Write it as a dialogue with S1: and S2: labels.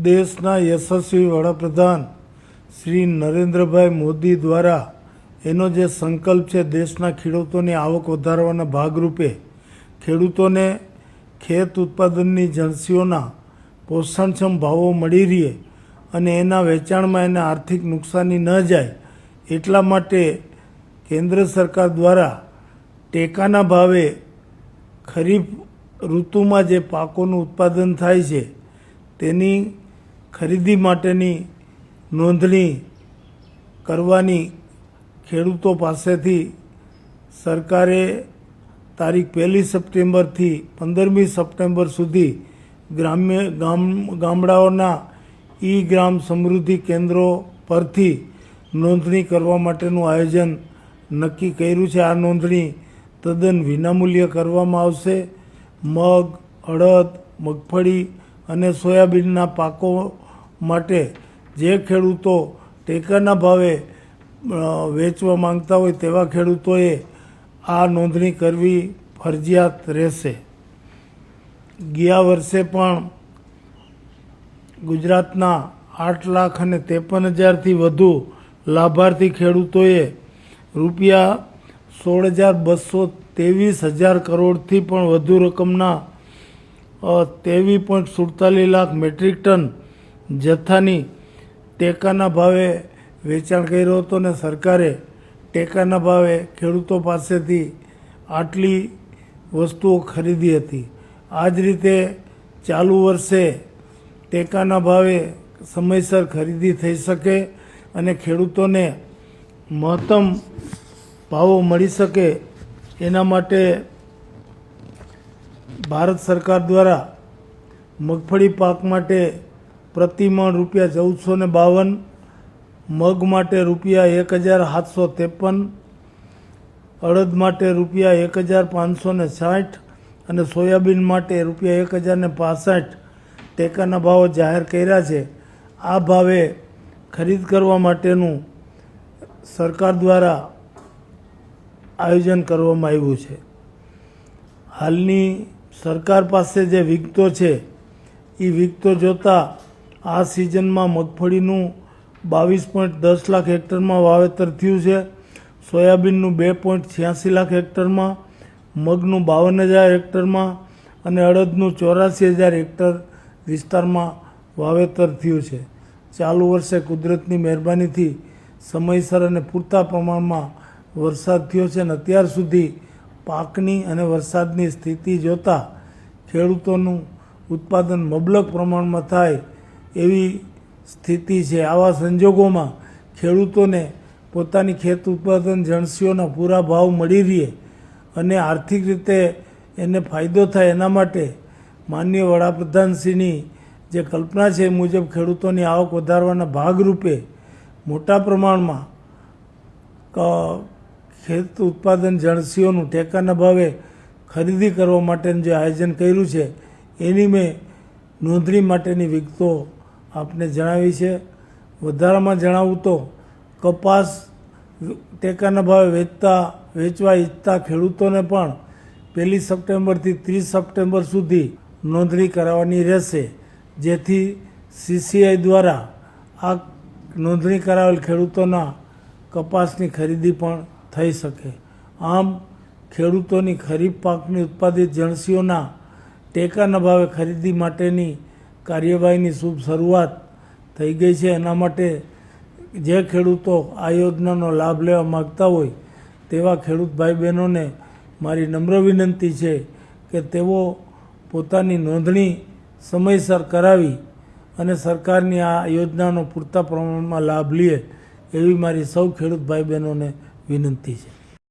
S1: દેશના યશસ્વી વડાપ્રધાન શ્રી નરેન્દ્રભાઈ મોદી દ્વારા એનો જે સંકલ્પ છે દેશના ખેડૂતોની આવક વધારવાના ભાગરૂપે ખેડૂતોને ખેત ઉત્પાદનની જણસીઓના પોષણક્ષમ ભાવો મળી રહે અને એના વેચાણમાં એને આર્થિક નુકસાની ન જાય એટલા માટે કેન્દ્ર સરકાર દ્વારા ટેકાના ભાવે ખરીફ ઋતુમાં જે પાકોનું ઉત્પાદન થાય છે તેની ખરીદી માટેની નોંધણી કરવાની ખેડૂતો પાસેથી સરકારે તારીખ પહેલી સપ્ટેમ્બરથી પંદરમી સપ્ટેમ્બર સુધી ગ્રામ્ય ગામ ગામડાઓના ઈ ગ્રામ સમૃદ્ધિ કેન્દ્રો પરથી નોંધણી કરવા માટેનું આયોજન નક્કી કર્યું છે. આ નોંધણી તદ્દન વિનામૂલ્ય કરવામાં આવશે. મગ, અડદ, મગફળી અને સોયાબીનના પાકો માટે જે ખેડૂતો ટેકાના ભાવે વેચવા માંગતા હોય તેવા ખેડૂતોએ આ નોંધણી કરવી ફરજિયાત રહેશે. ગયા વર્ષે પણ ગુજરાતના આઠ લાખ અને ત્રેપન હજારથી વધુ લાભાર્થી ખેડૂતોએ રૂપિયા સોળ હજાર બસો ત્રેવીસ હજાર કરોડથી પણ વધુ રકમના ત્રેવીસ પોઈન્ટ સુડતાલીસ લાખ મેટ્રિક ટન જથ્થાની ટેકાના ભાવે વેચાણ કર્યો હતો ને સરકારે ટેકાના ભાવે ખેડૂતો પાસેથી આટલી વસ્તુઓ ખરીદી હતી. આ જ રીતે ચાલુ વર્ષે ટેકાના ભાવે સમયસર ખરીદી થઈ શકે અને ખેડૂતોને મહત્તમ ભાવો મળી શકે એના માટે ભારત સરકાર દ્વારા મગફળી પાક માટે પ્રતિમણ રૂપિયા ચૌદસો ને બાવન, મગ માટે રૂપિયા એક હજાર સાતસો ત્રેપન, અડદ માટે રૂપિયા એક હજાર પાંચસો ને સાઠ અને સોયાબીન માટે રૂપિયા એક હજાર ને પાસઠ ટેકાના ભાવો જાહેર કર્યા છે. આ ભાવે ખરીદ કરવા માટેનું સરકાર દ્વારા આયોજન કરવામાં આવ્યું છે. હાલની સરકાર પાસે જે વિગતો છે એ વિગતો જોતાં આ સિઝનમાં મગફળીનું બાવીસ પોઈન્ટ દસ લાખ હેક્ટરમાં વાવેતર થયું છે. સોયાબીનનું બે પોઈન્ટ છ્યાસી લાખ હેક્ટરમાં, મગનું બાવન હજાર હેક્ટરમાં અને અડદનું ચોરાસી હજાર હેક્ટર વિસ્તારમાં વાવેતર થયું છે. ચાલુ વર્ષે કુદરતની મહેરબાનીથી સમયસર અને પૂરતા પ્રમાણમાં વરસાદ થયો છે અને અત્યાર સુધી પાકની અને વરસાદની સ્થિતિ જોતાં ખેડૂતોનું ઉત્પાદન મબલક પ્રમાણમાં થાય એવી સ્થિતિ છે. આવા સંજોગોમાં ખેડૂતોને પોતાની ખેત ઉત્પાદન જણસીઓના પૂરા ભાવ મળી રહે અને આર્થિક રીતે એને ફાયદો થાય એના માટે માનનીય વડાપ્રધાનશ્રીની જે કલ્પના છે એ મુજબ ખેડૂતોની આવક વધારવાના ભાગરૂપે મોટા પ્રમાણમાં ખેત ઉત્પાદન જણસીઓનું ટેકાના ભાવે ખરીદી કરવા માટેનું જે આયોજન કર્યું છે, એની મેં નોંધણી માટેની વિગતો આપને જણાવી છે. વધારામાં જણાવું તો કપાસ ટેકાના ભાવે વેચતા, વેચવા ઈચ્છતા ખેડૂતોને પણ પહેલી સપ્ટેમ્બરથી ત્રીસ સપ્ટેમ્બર સુધી નોંધણી કરાવવાની રહેશે. જેથી સીસીઆઈ દ્વારા આ નોંધણી કરાવેલ ખેડૂતોના કપાસની ખરીદી પણ થઈ શકે. આમ, ખેડૂતોની ખરીફ પાકની ઉત્પાદિત જણસીઓના ટેકાના ભાવે ખરીદી માટેની કાર્યવાહીની શુભ શરૂઆત થઈ ગઈ છે. એના માટે જે ખેડૂતો આ યોજનાનો લાભ લેવા માગતા હોય તેવા ખેડૂત ભાઈ બહેનોને મારી નમ્ર વિનંતી છે કે તેઓ પોતાની નોંધણી સમયસર કરાવી અને સરકારની આ યોજનાનો પૂરતા પ્રમાણમાં લાભ લે એવી મારી સૌ ખેડૂત ભાઈ બહેનોને વિનંતી છે.